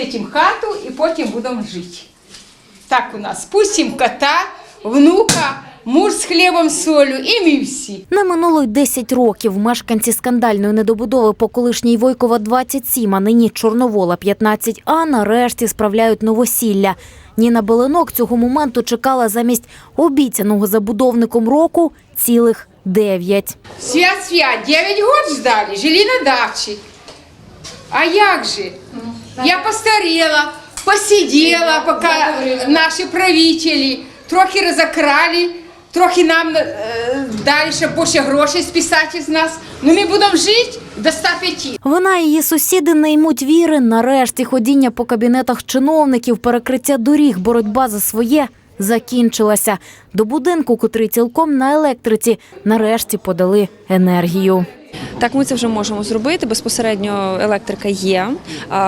освітимо хату і потім будемо жити. Так у нас. Пустимо кота, внука, муж з хлібом, з солью і ми всі. Не минуло й 10 років. Мешканці скандальної недобудови по колишній Войкова 27, а нині Чорновола 15А нарешті справляють новосілля. Ніна Беленок цього моменту чекала замість обіцяного забудовником року цілих 9. Свят-свят, 9 год ждали, жили на даче. А як же? Я постарела, посидела, пока наші правителі трохи розокрали, трохи нам е, далі ще більше грошей списати з нас. Ну ми будемо жити до 105. Вона і її сусіди не ймуть віри. Нарешті ходіння по кабінетах чиновників, перекриття доріг, боротьба за своє закінчилася. До будинку, котрий цілком на електриці, нарешті подали енергію. Так, ми це вже можемо зробити. Безпосередньо електрика є.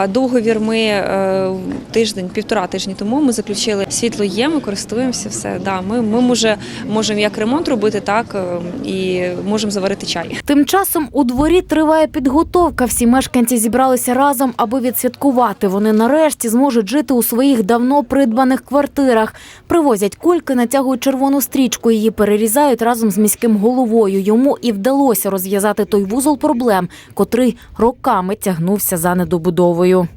Договір ми е, тиждень, півтора тижні тому ми заключили. Світло є, ми користуємося. Все да. Ми, ми може, можемо як ремонт робити, так е, і можемо заварити чай. Тим часом у дворі триває підготовка. Всі мешканці зібралися разом, аби відсвяткувати. Вони нарешті зможуть жити у своїх давно придбаних квартирах. Привозять кульки, натягують червону стрічку. Її перерізають разом з міським головою. Йому і вдалося розв'язати той вузол проблем, котрий роками тягнувся за недобудовою.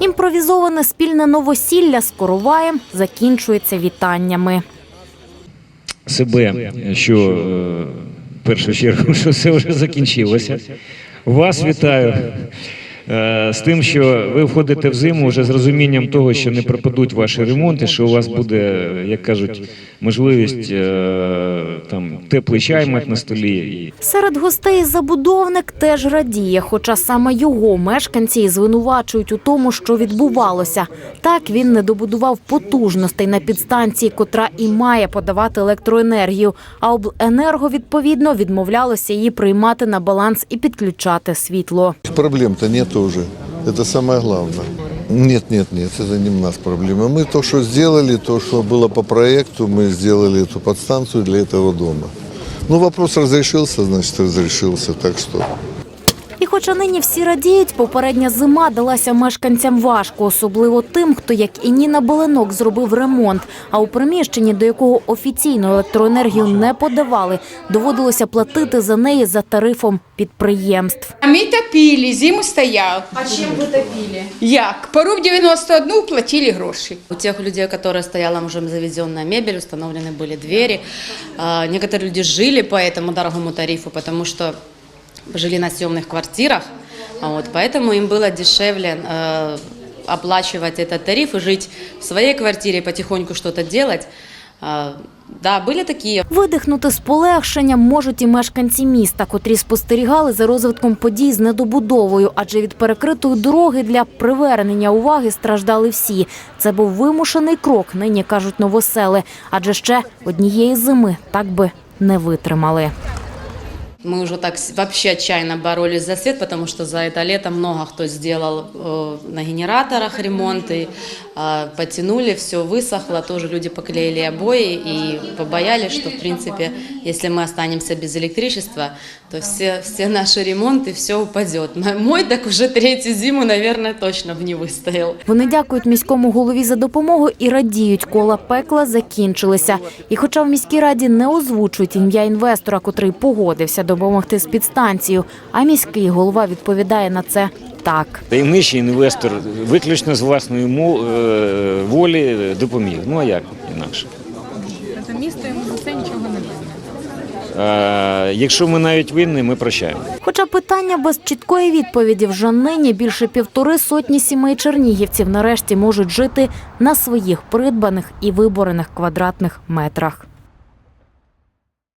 Імпровізоване спільне новосілля з короваєм закінчується вітаннями. себе, що е, в першу чергу, що все вже закінчилося. Вас вітаю з тим, що ви входите в зиму вже з розумінням того, що не пропадуть ваші ремонти, що у вас буде, як кажуть, можливість е, там теплий чай мати на столі. Серед гостей забудовник теж радіє, хоча саме його мешканці і звинувачують у тому, що відбувалося. Так він не добудував потужностей на підстанції, котра і має подавати електроенергію. А обленерго відповідно відмовлялося її приймати на баланс і підключати світло. Проблем-то нет уже. Это самое главное. Нет, нет, нет, это не у нас проблема. Мы то, что сделали, то, что было по проекту, мы сделали эту подстанцию для этого дома. Ну, вопрос разрешился, значит, разрешился, так что... І хоча нині всі радіють, попередня зима далася мешканцям важко, особливо тим, хто, як і Ніна Беленок, зробив ремонт. А у приміщенні, до якого офіційно електроенергію не подавали, доводилося платити за неї за тарифом підприємств. А ми топили, зиму стояв. А чем вы топили? Як? Поруб 91 платили гроші. У тех людей, которые стояла уже завезенная мебель, установлены были двери. А, Некоторые люди жили по этому дорогому тарифу, потому что жили на съемных квартирах. А Вот, поэтому им было дешевле э, оплачивать этот тариф и жить в своей квартире, потихоньку что-то делать. А, Да, были такие Видихнути з полегшенням можуть і мешканці міста, котрі спостерігали за розвитком подій з недобудовою, адже від перекритої дороги для привернення уваги страждали всі. Це був вимушений крок, нині кажуть новосели, адже ще однієї зими так би не витримали. Мы уже так с- вообще отчаянно боролись за свет, потому что за это лето много кто сделал э, на генераторах ремонты, э, потянули, все высохло, тоже люди поклеили обои и побоялись, что в принципе, если мы останемся без электричества, то все, все наши ремонты, все упадет. М- Мой так уже третью зиму, наверное, точно бы не выстоял. Вони дякують міському голові за допомогу і радіють, кола пекла закінчилися. І хоча в міській раді не озвучують ім'я інвестора, котрий погодився допомогти з підстанцією, а міський голова відповідає на це так. таємничий інвестор виключно з власної е, волі допоміг. Ну а як інакше? Тобто місто йому за це нічого не винне. Е, якщо ми навіть винні, ми прощаємо. Хоча питання без чіткої відповіді вже нині більше півтори сотні сімей чернігівців нарешті можуть жити на своїх придбаних і виборених квадратних метрах.